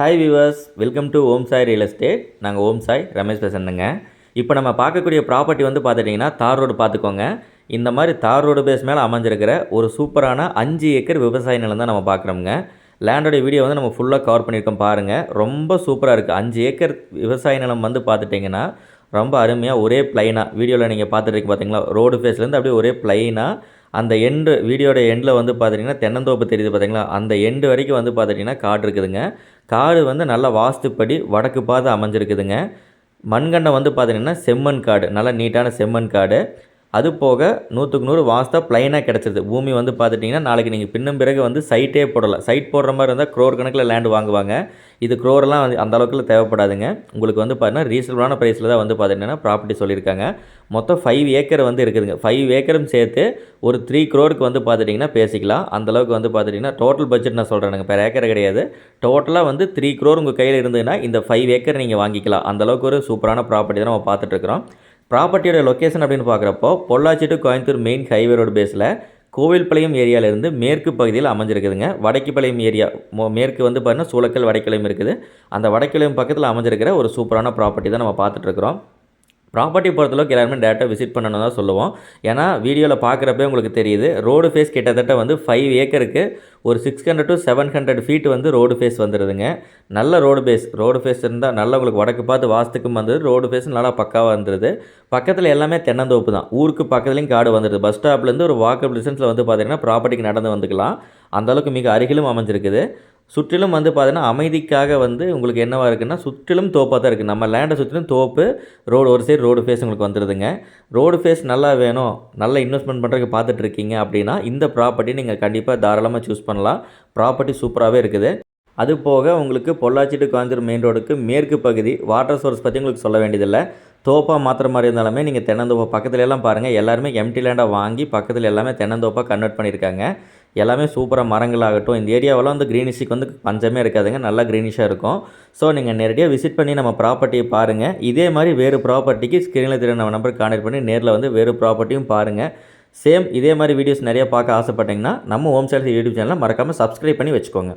Hi viewers welcome to Om Sai real estate நாங்கள் ஓம் சாய் ரமேஷ் பேசுகிறேங்க இப்போ நம்ம பார்க்கக்கூடிய ப்ராப்பர்ட்டி வந்து பார்த்துட்டிங்கன்னா தார் ரோடு பார்த்துக்கோங்க. இந்த மாதிரி தார் ரோடு பேஸ் மேலே அமைஞ்சிருக்கிற ஒரு சூப்பரான அஞ்சு ஏக்கர் விவசாய நிலம் தான் நம்ம பார்க்குறோங்க லேண்டோடைய வீடியோ வந்து நம்ம ஃபுல்லாக கவர் பண்ணியிருக்கோம் பாருங்கள் ரொம்ப சூப்பராக இருக்குது அஞ்சு ஏக்கர் விவசாய நிலம் வந்து பார்த்துட்டிங்கன்னா ரொம்ப அருமையாக ஒரே பிளைனாக வீடியோவில் நீங்கள் பார்த்துட்டு பார்த்தீங்களா ரோடு ஃபேஸ்லேருந்து அப்படியே ஒரே பிளைனாக அந்த எண்டு வீடியோட எண்டில் வந்து பார்த்துட்டிங்கன்னா தென்னந்தோப்பு தெரியுது பார்த்தீங்களா அந்த எண்டு வரைக்கும் வந்து பார்த்துட்டிங்கன்னா காடு இருக்குதுங்க. காடு வந்து நல்லா வாஸ்துப்படி வடக்கு பார்த்து அமைஞ்சிருக்குதுங்க. மண்கண்டம் வந்து பார்த்திங்கன்னா செம்மண் காடு. நல்லா நீட்டான செம்மண் காடு. அது போக நூற்றுக்கு நூறு வாஸ்தா ப்ளைனாக கிடச்சிருது. பூமி வந்து பார்த்துட்டிங்கன்னா நாளைக்கு நீங்கள் பின்னும் பிறகு வந்து சைட்டே போடலாம் சைட் போடுற மாதிரி இருந்தால் க்ரோர் கணக்கில் லேண்டு வாங்குவாங்க. இது க்ரோரெல்லாம் வந்து அந்த அளவுக்குலாம் தேவைப்படாதுங்க. உங்களுக்கு வந்து பார்த்தீங்கன்னா ரீசனபிளான ப்ரைஸில் தான் வந்து பார்த்துட்டிங்கன்னா ப்ராப்பர்ட்டி சொல்லியிருக்காங்க. மொத்தம் ஃபைவ் ஏக்கர் வந்து இருக்குதுங்க. ஃபைவ் ஏக்கரும் சேர்த்து ஒரு த்ரீ க்ரோருக்கு வந்து பார்த்துட்டிங்கன்னா பேசிக்கலாம். அந்தளவுக்கு வந்து பார்த்துட்டிங்கன்னா டோட்டல் பட்ஜெட் நான் சொல்கிறேனுங்க பெர் ஏக்கர் கிடையாது. டோட்டலாக வந்து த்ரீ க்ரோர் உங்கள் கையில் இருந்ததுன்னா இந்த ஃபைவ் ஏக்கர் நீங்கள் வாங்கிக்கலாம். அந்தளவுக்கு ஒரு சூப்பரான ப்ராப்பர்ட்டி தான் நம்ம பார்த்துட்ருக்குறோம் ப்ராப்பர்ட்டியோட லொக்கேஷன் அப்படின்னு பார்க்குறப்போ Pollachi to Coimbatore main highway road பேஸில் கோவில்பாளையம் ஏரியாவிலேருந்து மேற்கு பகுதியில் அமைஞ்சிருக்குதுங்க. வடக்குப்பாளையம் ஏரியா மோ- மேற்கு வந்து பார்த்தீங்கன்னா சூளக்கல் வடக்கிளையம் இருக்குது. அந்த வடக்கிளையம் பக்கத்தில் அமைஞ்சிருக்கிற ஒரு சூப்பரான ப்ராப்பர்ட்டி தான் நம்ம பார்த்துட்ருக்குறோம் ப்ராப்பர்ட்டி பொறுத்தளவுக்கு எல்லாருமே டேரெக்டாக விசிட் பண்ணணும் தான் சொல்லுவோம். ஏன்னா வீடியோவில் பார்க்குறப்பே உங்களுக்கு தெரியுது ரோடு ஃபேஸ் கிட்டத்தட்ட வந்து ஃபைவ் ஏக்கருக்கு ஒரு six hundred to seven hundred feet வந்து ரோடு ஃபேஸ் வந்துடுதுங்க நல்ல ரோடு ஃபேஸ் ரோடு ஃபேஸ் இருந்தால் நல்லா உங்களுக்கு வடக்கு பார்த்து வாஸ்துக்கும் வந்து ரோடு ஃபேஸ் நல்லா பக்காவாக வந்துடுது பக்கத்தில் எல்லாமே தென்னந்தோப்பு தான். ஊருக்கு பக்கத்துலேயும் காடு வந்துடுது பஸ் ஸ்டாப்லேருந்து ஒரு வாக்கபிள் டிஸ்டன்ஸில் வந்து பார்த்தீங்கன்னா ப்ராப்பர்ட்டிக்கு நடந்து வந்துக்கலாம். அந்தளவுக்கு மிக அருகிலும் அமைஞ்சிருக்குது. சுற்றிலும் வந்து பார்த்தீங்கன்னா அமைதிக்காக வந்து உங்களுக்கு என்னவாக இருக்குன்னா சுற்றிலும் தோப்பாக தான் இருக்குது நம்ம லேண்டை சுற்றிலும் தோப்பு ரோடு ஒரு சைடு ரோடு ஃபேஸ் உங்களுக்கு வந்துடுதுங்க ரோடு ஃபேஸ் நல்லா வேணும் நல்லா இன்வெஸ்ட்மெண்ட் பண்ணுறதுக்கு பார்த்துட்டு இருக்கீங்க அப்படின்னா இந்த ப்ராப்பர்ட்டி நீங்கள் கண்டிப்பாக தாராளமாக சூஸ் பண்ணலாம். ப்ராப்பர்ட்டி சூப்பராகவே இருக்குது. அது போக உங்களுக்கு பொள்ளாச்சி டு காஞ்சூர் மெயின் ரோடுக்கு மேற்கு பகுதி வாட்டர் சோர்ஸ் பற்றி உங்களுக்கு சொல்ல வேண்டியதில்லை. தோப்பாக மாத்திர மாதிரி இருந்தாலுமே நீங்கள் தென்னந்தோப்பை பக்கத்துல எல்லாம் பாருங்கள் எல்லாருமே எம்டி லேண்டாக வாங்கி பக்கத்தில் எல்லாமே தென்னந்தோப்பாக கன்வெர்ட் பண்ணியிருக்காங்க எல்லாமே சூப்பராக மரங்களாகட்டும். இந்த ஏரியாவெல்லாம் வந்து க்ரீனிஷிக்கு வந்து பஞ்சமே இருக்காதுங்க. நல்லா க்ரீனிஷாக இருக்கும். ஸோ நீங்கள் நேரடியாக விசிட் பண்ணி நம்ம ப்ராப்பர்ட்டியை பாருங்கள் இதே மாதிரி வேறு ப்ராப்பர்ட்டிக்கு ஸ்க்ரீனில் தெரிய நம்ம நம்பர் கான்டெக்ட் பண்ணி நேரில் வந்து வேறு ப்ராப்பர்ட்டியும் பாருங்கள் சேம் இதே மாதிரி வீடியோஸ் நிறைய பார்க்க ஆசைப்பட்டீங்கன்னா நம்ம ஹோம் சேல்ஸ் யூடியூப் சேனலை மறக்காமல் சப்ஸ்கிரைப் பண்ணி வச்சுக்கோங்க.